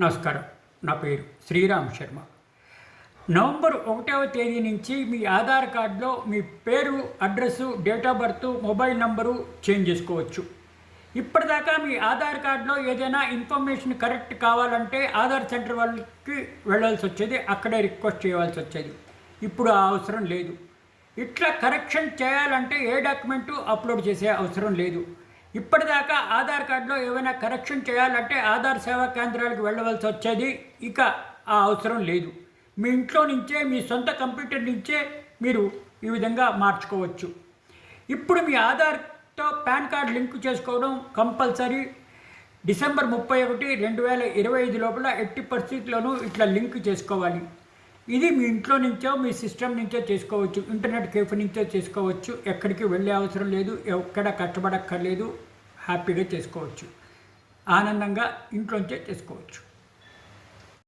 నమస్కారం. నా పేరు శ్రీరామ్ శర్మ. నవంబర్ ఒకటవ తేదీ నుంచి మీ ఆధార్ కార్డులో మీ పేరు address date of birth mobile number change చేసుకోవచ్చు. ఇప్పటిదాకా మీ ఆధార్ కార్డులో ఏదైనా ఇన్ఫర్మేషన్ కరెక్ట్ కావాలంటే ఆధార్ సెంటర్ వాళ్ళకి వెళ్ళాల్సి వచ్చేది అక్కడే రిక్వెస్ట్ చేయవలసి వచ్చేది. ఇప్పుడు ఆ అవసరం లేదు. ఇట్లా కరెక్షన్ చేయాలంటే ఏ డాక్యుమెంటు అప్లోడ్ చేసే అవసరం లేదు. ఇప్పటిదాకా ఆధార్ కార్డులో ఏమైనా కరెక్షన్ చేయాలంటే ఆధార్ సేవా కేంద్రాలకు వెళ్ళవలసి వచ్చేది ఇక ఆ అవసరం లేదు. మీ ఇంట్లో నుంచే మీ సొంత కంప్యూటర్ నుంచే మీరు ఈ విధంగా మార్చుకోవచ్చు. ఇప్పుడు మీ ఆధార్తో పాన్ కార్డ్ లింక్ చేసుకోవడం కంపల్సరీ. డిసెంబర్ ముప్పై ఒకటి రెండు వేల ఇరవై ఐదు లోపల ఎట్టి పరిస్థితుల్లోనూ ఇట్లా లింక్ చేసుకోవాలి. ఇది మీ ఇంట్లో నుంచో మీ సిస్టమ్ నుంచో చేసుకోవచ్చు. ఇంటర్నెట్ కేఫ్ నుంచో చేసుకోవచ్చు. ఎక్కడికి వెళ్ళే అవసరం లేదు. ఎక్కడ కష్టపడక్కర్లేదు. హ్యాపీగా చేసుకోవచ్చు. ఆనందంగా ఇంట్లోంచే చేసుకోవచ్చు.